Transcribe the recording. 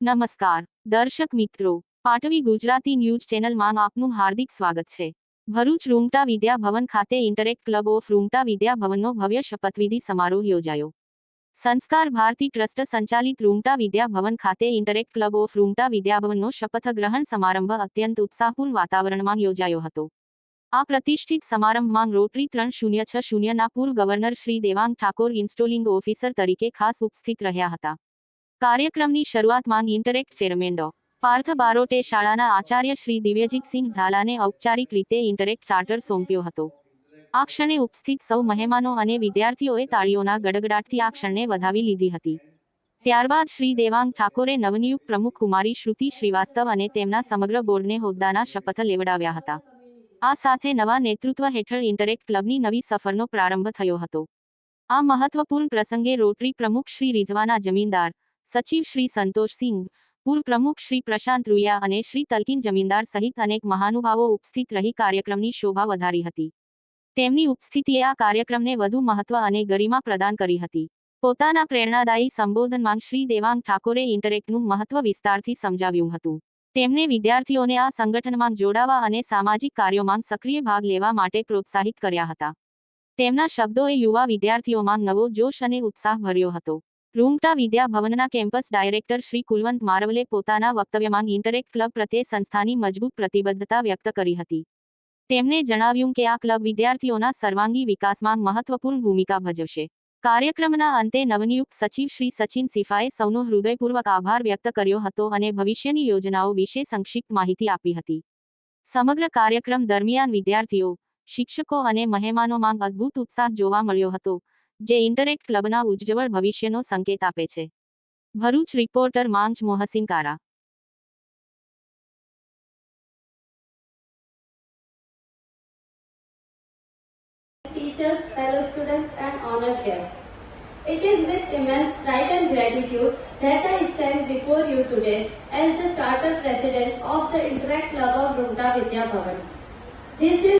નમસ્કાર, દર્શક મિત્રો. પાટવી ગુજરાતી ન્યૂઝ ચેનલમાં આપનું હાર્દિક સ્વાગત છે. ભરૂચ રૂંગટા વિદ્યા ભવન ખાતે interact club of Rungta Vidya ભવનનો ભવ્ય શપથવિધિ સમારોહ યોજાયો. સંસ્કાર ભારતી ટ્રસ્ટ સંચાલિત રૂંગટા વિદ્યા ભવન ખાતે interact club of Rungta Vidya ભવનનો શપથ ગ્રહણ સમારંભ અત્યંત ઉત્સાહપૂર્ણ વાતાવરણમાં યોજાયો હતો. આ પ્રતિષ્ઠિત સમારંભમાં રોટરી ત્રણ શૂન્ય છ શૂન્યના પૂર્વ governor Shri Devang Thakor installing officer તરીકે ખાસ ઉપસ્થિત રહ્યા હતા. કાર્યક્રમની શરૂઆતમાં ઇન્ટરેક્ટ ચેરમેન ડો. પાર્થ બારોટે શાળાના આચાર્ય શ્રી દિવ્યજીતસિંહ ઝાલાને ઔપચારિક રીતે ઇન્ટરેક્ટ ચાર્ટર સોંપ્યો હતો. આ ક્ષણે ઉપસ્થિત સૌ મહેમાનો અને વિદ્યાર્થીઓએ તાળીઓના ગડગડાટથી આ ક્ષણને વધાવી લીધી હતી. ત્યારબાદ શ્રી દેવાંગ ઠાકોરે નવનિયુક્ત પ્રમુખ કુમારી શ્રુતિ શ્રીવાસ્તવ અને તેમના સમગ્ર બોર્ડને હોદ્દાના શપથ લેવડાવ્યા હતા. આ સાથે નવા નેતૃત્વ હેઠળ ઇન્ટરેક્ટ ક્લબની નવી સફરનો પ્રારંભ થયો હતો. આ મહત્વપૂર્ણ પ્રસંગે રોટરી પ્રમુખ શ્રી રિઝવાના જમીનદાર સચિવ શ્રી સંતોષસિંહ પૂર્વ પ્રમુખ શ્રી પ્રશાંત રૂયા અને શ્રી તલકીન જમીનદાર સહિત અનેક મહાનુભાવો ઉપસ્થિત રહી કાર્યક્રમની શોભા વધારી હતી. તેમની ઉપસ્થિતિએ આ કાર્યક્રમને વધુ મહત્વ અને ગરિમા પ્રદાન કરી હતી. પોતાના પ્રેરણાદાયી સંબોધનમાં શ્રી દેવાંગ ઠાકોરે ઇન્ટરેક્ટનું મહત્વ વિસ્તારથી સમજાવ્યું હતું. તેમણે વિદ્યાર્થીઓને આ સંગઠનમાં જોડાવા અને સામાજિક કાર્યોમાં સક્રિય ભાગ લેવા માટે પ્રોત્સાહિત કર્યા હતા. તેમના શબ્દોએ યુવા વિદ્યાર્થીઓમાં નવો જોશ અને ઉત્સાહ ભર્યો હતો. રૂંગટા વિદ્યા ભવનના કેમ્પસ ડાયરેક્ટર શ્રી કુલવંત મારવલે પોતાના વક્તવ્યમાં ઇન્ટરેક્ટ ક્લબ પ્રત્યે સંસ્થાની મજબૂત પ્રતિબદ્ધતા વ્યક્ત કરી હતી. તેમણે જણાવ્યું કે આ ક્લબ વિદ્યાર્થીઓના સર્વાંગી વિકાસમાં મહત્વપૂર્ણ ભૂમિકા ભજવશે. કાર્યક્રમના અંતે નવનિયુક્ત સચિવ શ્રી સચિન સિફાએ સૌનો હૃદયપૂર્વક આભાર વ્યક્ત કર્યો હતો અને ભવિષ્યની યોજનાઓ વિશે સંક્ષિપ્ત માહિતી આપી હતી. સમગ્ર કાર્યક્રમ દરમિયાન વિદ્યાર્થીઓ, શિક્ષકો અને મહેમાનોમાં અદ્ભુત ઉત્સાહ જોવા મળ્યો હતો. જે ઇન્ટરનેટ ક્લબના ઉજ્જવળ ભવિષ્યનો સંકેત આપે છે ભરૂચ રિપોર્ટર માંજ મોહસિન કારા teachers, fellow students, and honored guests. It is with immense pride and gratitude that I stand before you today as the Charter President of the Interact Club of Rungta Vidya Bhavan. This is